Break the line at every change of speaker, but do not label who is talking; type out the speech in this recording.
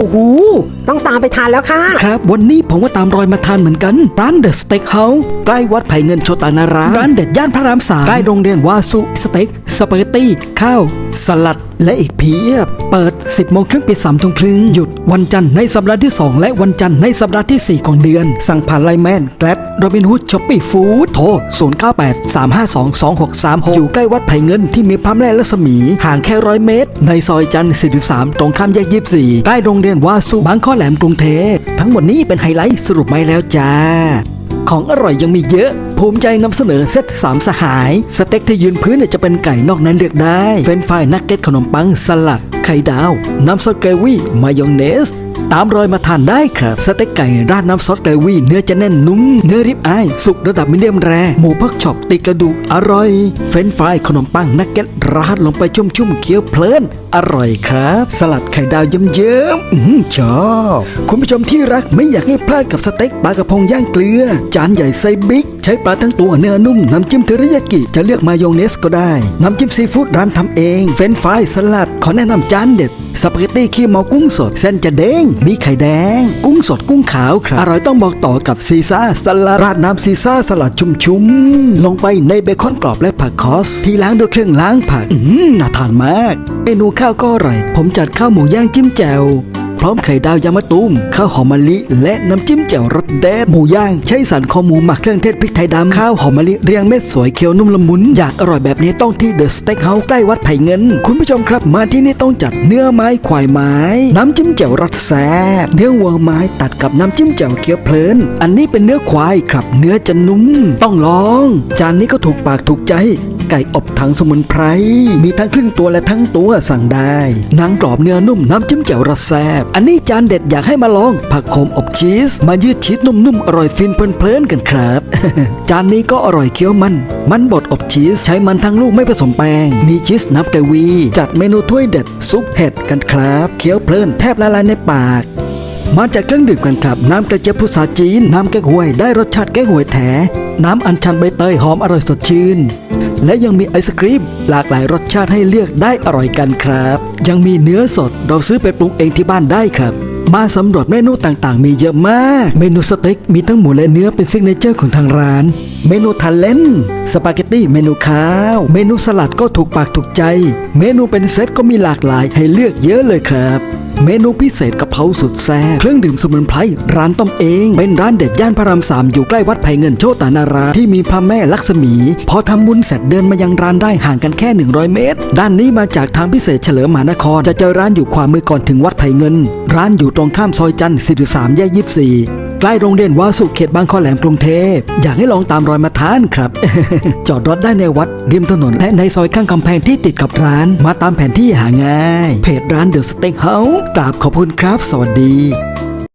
โอ้โหต้องตามไปทานแล้วค่ะ
ครับ วันนี้ผมก็ตามรอยมาทานเหมือนกัน ร้านเดอะสเต็กเฮาส์ใกล้วัดไผ่เงินโชตานารามร้านเด็ดย่านพระรามสามใกล้โรงเรียนวาสุสเต็กสปาเกตตี้ข้าว สลัดและอีกเพียบ เปิด 10โมงครึ่งปิด3ทุ่มครึ่งหยุดวันจันทร์ในสัปดาห์ที่ 2 และวันจันทร์ในสัปดาห์ที่ 4 ของเดือน สั่งผ่านไลน์แมนแกร็บโรบินฮูดช้อปปี้ฟู้ดโทร 098 352 2636 อยู่ใกล้วัดไผ่เงินที่มีพระแม่ลักษมีห่างแค่ร้อยเมตร ในซอยจันทร์43 ตรงข้ามแยก24ใกล้โรงเรียนวาสุบางข้อแหลมกรุงเทพทั้งหมดนี้เป็นไฮไลท์สรุปมาแล้วจ้า ของอร่อยยังมีเยอะ ภูมิใจนำเสนอเซตสามสหาย สเต็กที่ยืนพื้นจะเป็นไก่นอกนั้นเลือกได้ เฟรนฟรายนักเก็ตขนมปังสลัด ข่ดาว น้ำซอสเกรวี่มายองเนส ตามรอยมาทานได้ครับ สเต็กไก่ราดน้ำซอสเกรวี่เนื้อจะแน่นนุ่ม เนื้อริบอาย สุกระดับมีเดียมแร หมูพักช็อปติดกระดูกอร่อย เฟรนช์ฟรายขนมปังนักเก็ตราดลงไปชุ่มๆเคี้ยวเพลิน อร่อยครับ สลัดไข่ดาวเยิ้มๆอือชอบคุณผู้ชมที่รักไม่อยากให้พลาดกับสเต็กปลากระพงย่างเกลือ จานใหญ่ไซส์บิ๊กใช้ปลาทั้งตัวเนื้อนุ่มน้ำจิ้มเทอริยากิจะเลือกมายองเนสก็ได้ น้ำจิ้มซีฟู้ดร้านทำเอง เฟรนช์ฟรายสลัดขอแนะนำจานเด็ดสปาเกตตี้ขี้เมากุ้งสด เส้นจะเด้ง มีไข่แดง กุ้งสดกุ้งขาวครับ อร่อยต้องบอกต่อกับซีซ่าสลัดราดน้ำซีซ่าสลัดชุ่มๆ ลงไปในเบคอนกรอบและผักคอส ที่ล้างด้วยเครื่องล้างผัก อืมน่าทานมาก เมนูข้าวก็อร่อย ผมจัดข้าวหมูย่างจิ้มแจ่ว พร้อมไข่ดาวยามะตูมข้าวหอมมะลิ และน้ำจิ้มแจ่วรสแดดหมูย่างใช้สันคอหมูหมักเครื่องเทศพริกไทยดำข้าวหอมมะลิเรียงเม็ดสวยเคี้ยวนุ่มละมุน อยากอร่อยแบบนี้ต้องที่เดอะสเต็กเฮาส์ใกล้วัดไผ่เงิน คุณผู้ชมครับมาที่นี่ต้องจัดเนื้อไม้ควายไม้ น้ำจิ้มแจ่วรสแซ่บเนื้อวัวไม้ตัดกับน้ำจิ้มแจ่วเคี้ยวเพลิน อันนี้เป็นเนื้อควายครับ เนื้อจะนุ่มต้องลอง จานนี้ก็ถูกปากถูกใจไก่อบถังสมุนไพร มีทั้งครึ่งตัวและทั้งตัวสั่งได้ หนังกรอบเนื้อนุ่มน้ำจิ้มแจ่วรสแซบอันนี้จานเด็ดอยากให้มาลอง ผักโขมอบชีส มายืดชีสนุ่มๆ อร่อยฟินเพลินๆกันครับ จานนี้ก็อร่อยเคี้ยวมัน มันบดอบชีสใช้มันทั้งลูกไม่ผสมแป้ง มีชีสนับเกวี จัดเมนูถ้วยเด็ดซุปเห็ดกันครับเคี้ยวเพลินแทบละลายในปากมาจากเครื่องดื่มกันครับ น้ำกระเจี๊ยบพุทราจีน น้ำแก้หวย ได้รสชาติแก้หวยแท้ น้ำอัญชันใบเตยหอมอร่อยสดชื่น และยังมีไอศครีมหลากหลายรสชาติให้เลือกได้อร่อยกันครับ ยังมีเนื้อสดเราซื้อไปปรุงเองที่บ้านได้ครับ มาสำรวจเมนูต่างๆ มีเยอะมาก เมนูสเต็กมีทั้งหมูและเนื้อเป็นซิกเนเจอร์ของทางร้าน เมนูทานเล่น สปาเกตตี้เมนูข้าว เมนูสลัดก็ถูกปากถูกใจ เมนูเป็นเซตก็มีหลากหลายให้เลือกเยอะเลยครับ เมนูพิเศษกะเพราสุดแซ่บเครื่องดื่มสมุนไพรร้านต้มเอง เป็นร้านเด็ดย่านพระรามสามอยู่ใกล้วัดไผ่เงินโชตานาราที่มีพระแม่ลักษมี พอทำบุญเสร็จเดินมายังร้านได้ห่างกันแค่ 100 เมตร ด้านนี้มาจากทางพิเศษเฉลิมมหานคร จะเจอร้านอยู่ขวามือก่อนถึงวัดไผ่เงิน ร้านอยู่ตรงข้ามซอยจันทร์43แยก24 ใกล้โรงเรียนวาสุเขตบางข้อแหลมกรุงเทพ อยากให้ลองตามรอยมาทานครับ จอดรถได้ในวัดริมถนนและในซอยข้างกำแพงที่ติดกับร้าน มาตามแผนที่หาง่าย เพจร้านเดอะสเต็กเฮาส์กราบขอบคุณครับ สวัสดี